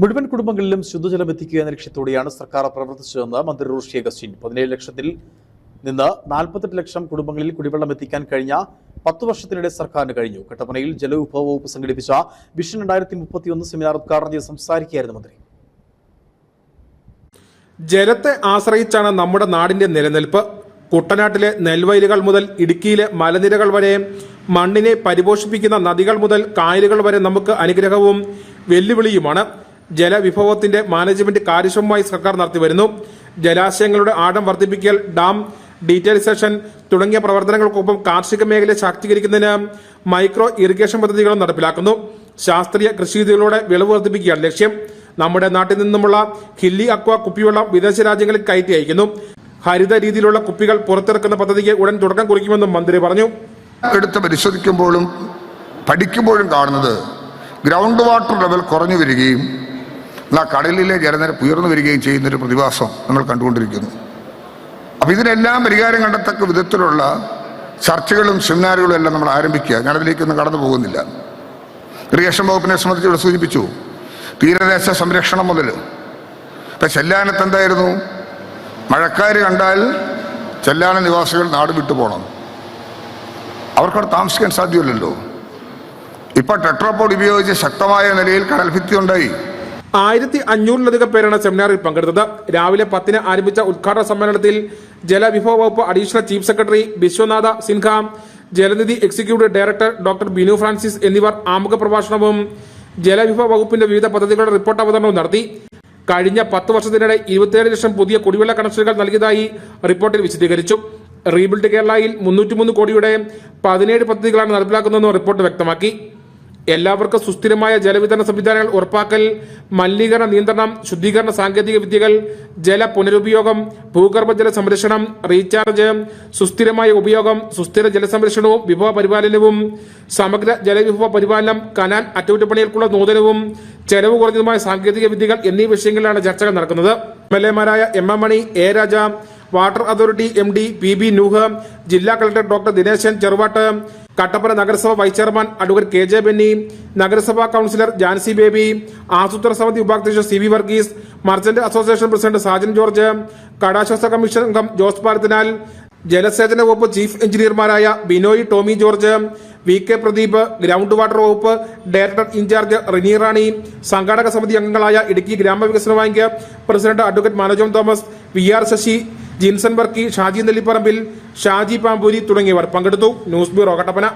മുഴുവൻ കുടുംബങ്ങളിലും ശുദ്ധജലം എത്തിക്കുക എന്ന ലക്ഷ്യത്തോടെയാണ് സർക്കാർ പ്രവർത്തിച്ചതെന്ന് മന്ത്രി റോഷി അഗസ്റ്റിൻ. പതിനേഴ് ലക്ഷത്തിൽ നിന്ന് നാൽപ്പത്തെട്ട് ലക്ഷം കുടുംബങ്ങളിൽ കുടിവെള്ളം എത്തിക്കാൻ കഴിഞ്ഞ പത്ത് വർഷത്തിനിടെ സർക്കാരിന് കഴിഞ്ഞു. കട്ടപ്പനയിൽ ജലവിഭവ വകുപ്പ് സംഘടിപ്പിച്ച വിഷൻ രണ്ടായിരത്തി മുപ്പത്തിയൊന്ന് സെമിനാർ ഉദ്ഘാടനം ചെയ്ത് സംസാരിക്കുകയായിരുന്നു മന്ത്രി. ജലത്തെ ആശ്രയിച്ചാണ് നമ്മുടെ നാടിന്റെ നിലനിൽപ്പ്. കുട്ടനാട്ടിലെ നെൽവയലുകൾ മുതൽ ഇടുക്കിയിലെ മലനിരകൾ വരെ മണ്ണിനെ പരിപോഷിപ്പിക്കുന്ന നദികൾ മുതൽ കായലുകൾ വരെ നമുക്ക് അനുഗ്രഹവും വെല്ലുവിളിയുമാണ്. ജലവിഭവത്തിന്റെ മാനേജ്മെന്റ് കാര്യക്ഷമമായി സർക്കാർ നടത്തിവരുന്നു. ജലാശയങ്ങളുടെ ആഴം വർദ്ധിപ്പിക്കൽ ഡാം ഡീറ്റെയിലൈസേഷൻ തുടങ്ങിയ പ്രവർത്തനങ്ങൾക്കൊപ്പം കാർഷിക മേഖലയെ ശാക്തീകരിക്കുന്നതിന് മൈക്രോ ഇറിഗേഷൻ പദ്ധതികളും നടപ്പിലാക്കുന്നു. ശാസ്ത്രീയ കൃഷിരീതികളോടെ വിളവ് വർദ്ധിപ്പിക്കുകയാണ് ലക്ഷ്യം. നമ്മുടെ നാട്ടിൽ നിന്നുമുള്ള ഹില്ലി അക്വ കുപ്പിവെള്ളം വിദേശ രാജ്യങ്ങളിൽ കയറ്റി അയക്കുന്നു. ഹരിത രീതിയിലുള്ള കുപ്പികൾ പുറത്തിറക്കുന്ന പദ്ധതിക്ക് ഉടൻ തുടക്കം കുറിക്കുമെന്നും മന്ത്രി പറഞ്ഞു. എടുത്ത് പരിശോധിക്കുമ്പോഴും പഠിക്കുമ്പോഴും കാണുന്നത് ഗ്രൗണ്ട് വാട്ടർ ലെവൽ കുറഞ്ഞു വരികയും എന്നാൽ കടലിലെ ജലനിരപ്പ് ഉയർന്നു വരികയും ചെയ്യുന്നൊരു പ്രതിഭാസം നമ്മൾ കണ്ടുകൊണ്ടിരിക്കുന്നു. അപ്പോൾ ഇതിനെല്ലാം പരിഹാരം കണ്ടെത്തക്ക വിധത്തിലുള്ള ചർച്ചകളും സെമിനാറുകളും എല്ലാം നമ്മൾ ആരംഭിക്കുക. ഞാനതിലേക്കൊന്നും കടന്നു പോകുന്നില്ല. ഇറിഗേഷൻ വകുപ്പിനെ സംബന്ധിച്ച് ഇവിടെ സൂചിപ്പിച്ചു. തീരദേശ സംരക്ഷണം മുതൽ. ഇപ്പം ചെല്ലാനത്ത് എന്തായിരുന്നു? മഴക്കാർ കണ്ടാൽ ചെല്ലാന നിവാസികൾ നാട് വിട്ടു പോകണം അവർക്കവിടെ താമസിക്കാൻ സാധ്യമല്ലല്ലോ. ഇപ്പോൾ ടെട്രോപോഡ് ഉപയോഗിച്ച് ശക്തമായ നിലയിൽ കടൽഭിത്തി ഉണ്ടായി. ആയിരത്തി അഞ്ഞൂറിലധികം പേരാണ് സെമിനാറിൽ പങ്കെടുത്തത്. രാവിലെ പത്തിന് ആരംഭിച്ച ഉദ്ഘാടന സമ്മേളനത്തിൽ ജലവിഭവ വകുപ്പ് additional chief secretary Vishwanatha Sinha Jalanidhi executive director doctor Binu Francis എന്നിവർ ആമുഖ പ്രഭാഷണവും ജലവിഭവ വകുപ്പിന്റെ വിവിധ പദ്ധതികളുടെ റിപ്പോർട്ട് അവതരണവും നടത്തി. കഴിഞ്ഞ പത്ത് വർഷത്തിനിടെ ഇരുപത്തിയേഴ് ലക്ഷം പുതിയ കുടിവെള്ള കണക്ഷനുകൾ നൽകിയതായി റിപ്പോർട്ടിൽ വിശദീകരിച്ചു. റീബിൽഡ് കേരളയിൽ മുന്നൂറ്റിമൂന്ന് കോടിയുടെ പതിനേഴ് പദ്ധതികളാണ് നടപ്പിലാക്കുന്നതെന്നും റിപ്പോർട്ട് വ്യക്തമാക്കി. എല്ലാവർക്കും സുസ്ഥിരമായ ജലവിതരണ സംവിധാനങ്ങൾ ഉറപ്പാക്കൽ മലിനീകരണ നിയന്ത്രണം ശുദ്ധീകരണ സാങ്കേതിക വിദ്യകൾ ജല പുനരുപയോഗം ഭൂഗർഭജല സംരക്ഷണം റീചാർജ് സുസ്ഥിരമായ ഉപയോഗം സുസ്ഥിര ജലസംരക്ഷണവും വിഭവ പരിപാലനവും സമഗ്ര ജലവിഭവ പരിപാലനം കനാൽ അറ്റകുറ്റപ്പണികൾക്കുള്ള നൂതനവും ചെലവ് കുറഞ്ഞതുമായ സാങ്കേതിക വിദ്യകൾ എന്നീ വിഷയങ്ങളിലാണ് ചർച്ചകൾ നടക്കുന്നത്. M L എമാരായ M M Mani A Raja water authority M D P B Nooh ജില്ലാ കളക്ടർ ഡോക്ടർ ദിനേശൻ ചെറുവാട്ട് കട്ടപ്പന നഗരസഭ vice chairman advocate K J Benny നഗരസഭാ കൌൺസിലർ ജാൻസി ബേബി ആസൂത്രണ സമിതി ഉപാധ്യക്ഷൻ C V Varghese merchant association president Sajan George കടാശ്വാസ commission അംഗം ജോസ് പാരത്തിനാൽ ജലസേചന വകുപ്പ് chief എഞ്ചിനീയർമാരായ Binoy Tomy George V K Pradeep ground water വകുപ്പ് director in charge Rini Rani സംഘാടക സമിതി അംഗങ്ങളായ ഇടുക്കി ഗ്രാമവികസന bank president advocate Manojam Thomas V R Sasi Jinson Varkey Shaji Nellipparambil Shaji Pampoori തുടങ്ങിയവർ പങ്കെടുത്തു. News bureau Kattappana.